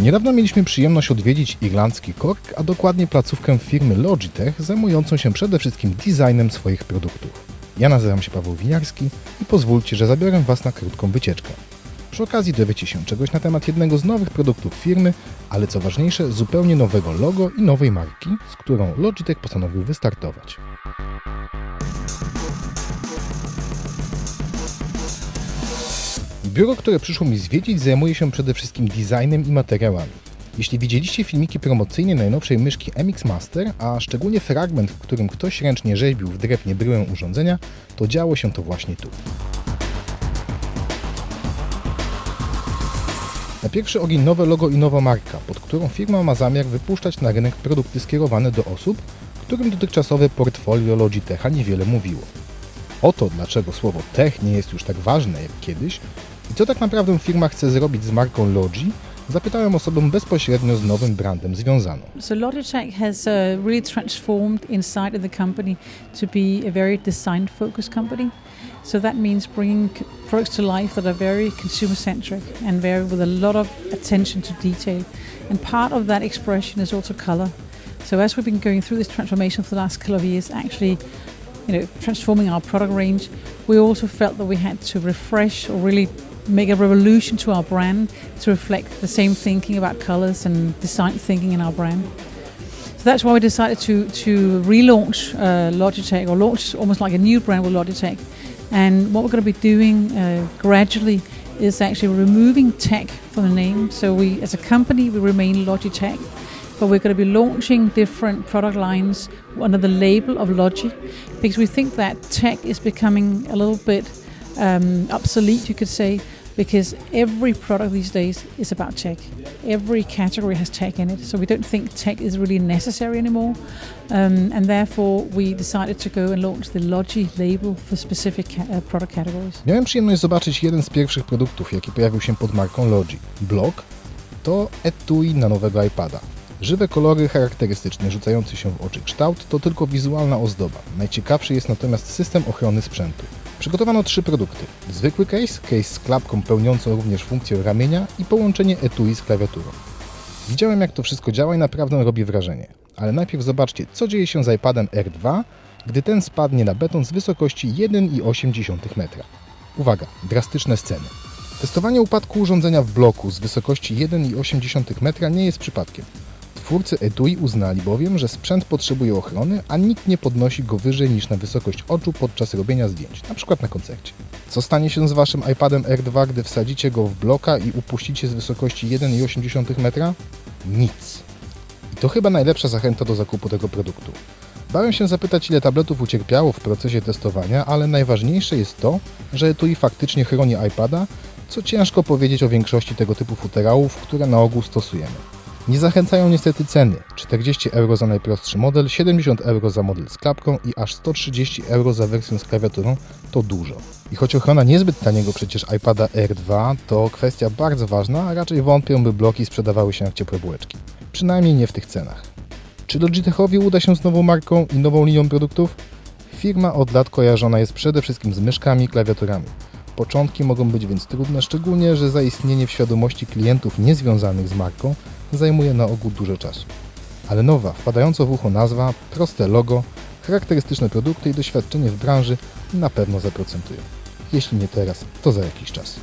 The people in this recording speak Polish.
Niedawno mieliśmy przyjemność odwiedzić irlandzki Cork, a dokładnie placówkę firmy Logitech zajmującą się przede wszystkim designem swoich produktów. Ja nazywam się Paweł Winiarski i pozwólcie, że zabiorę Was na krótką wycieczkę. Przy okazji dowiecie się czegoś na temat jednego z nowych produktów firmy, ale co ważniejsze, zupełnie nowego logo i nowej marki, z którą Logitech postanowił wystartować. Biuro, które przyszło mi zwiedzić, zajmuje się przede wszystkim designem i materiałami. Jeśli widzieliście filmiki promocyjne najnowszej myszki MX Master, a szczególnie fragment, w którym ktoś ręcznie rzeźbił w drewnie bryłę urządzenia, to działo się to właśnie tu. Na pierwszy ogień nowe logo i nowa marka, pod którą firma ma zamiar wypuszczać na rynek produkty skierowane do osób, którym dotychczasowe portfolio Logitecha niewiele mówiło. Oto dlaczego słowo tech nie jest już tak ważne jak kiedyś i co tak naprawdę firma chce zrobić z marką Logi, zapytałem osobę bezpośrednio z nowym brandem związaną. So Logitech has uh, really transformed inside of the company to be a very design-focused company. So that means bringing products to life that are very consumer-centric and very with a lot of attention to detail. And part of that expression is also color. So as we've been going through this transformation for the last couple of years, actually, you know, transforming our product range, we also felt that we had to refresh or really make a revolution to our brand to reflect the same thinking about colors and design thinking in our brand. So that's why we decided to to relaunch uh, Logitech or launch almost like a new brand with Logitech. And what we're going to be doing uh, gradually is actually removing tech from the name. So we, as a company, we remain Logitech, but we're going to be launching different product lines under the label of Logi, because we think that tech is becoming a little bit um, obsolete, you could say, because every product these days is about tech. Every category has tech in it, so we don't think tech is really necessary anymore, um, and therefore we decided to go and launch the Logi label for specific ca- uh, product categories. Miałem przyjemność zobaczyć jeden z pierwszych produktów, jaki pojawił się pod marką Logi. Block to etui na nowego iPada. Żywe kolory, charakterystyczny, rzucający się w oczy kształt to tylko wizualna ozdoba. Najciekawszy jest natomiast system ochrony sprzętu. Przygotowano trzy produkty. Zwykły case, case z klapką pełniącą również funkcję ramienia i połączenie etui z klawiaturą. Widziałem jak to wszystko działa i naprawdę robi wrażenie. Ale najpierw zobaczcie, co dzieje się z iPadem R2, gdy ten spadnie na beton z wysokości 1,8 metra. Uwaga, drastyczne sceny. Testowanie upadku urządzenia w bloku z wysokości 1,8 metra nie jest przypadkiem. Twórcy etui uznali bowiem, że sprzęt potrzebuje ochrony, a nikt nie podnosi go wyżej niż na wysokość oczu podczas robienia zdjęć, np. na koncercie. Co stanie się z waszym iPadem R2, gdy wsadzicie go w bloka i upuścicie z wysokości 1,8 metra? Nic. I to chyba najlepsza zachęta do zakupu tego produktu. Bałem się zapytać, ile tabletów ucierpiało w procesie testowania, ale najważniejsze jest to, że etui faktycznie chroni iPada, co ciężko powiedzieć o większości tego typu futerałów, które na ogół stosujemy. Nie zachęcają niestety ceny. 40 euro za najprostszy model, 70 euro za model z klapką i aż 130 euro za wersję z klawiaturą to dużo. I choć ochrona niezbyt taniego przecież iPada R2 to kwestia bardzo ważna, a raczej wątpię, by bloki sprzedawały się jak ciepłe bułeczki. Przynajmniej nie w tych cenach. Czy Logitechowi uda się z nową marką i nową linią produktów? Firma od lat kojarzona jest przede wszystkim z myszkami i klawiaturami. Początki mogą być więc trudne, szczególnie, że zaistnienie w świadomości klientów niezwiązanych z marką zajmuje na ogół dużo czasu. Ale nowa, wpadająco w ucho nazwa, proste logo, charakterystyczne produkty i doświadczenie w branży na pewno zaprocentują. Jeśli nie teraz, to za jakiś czas.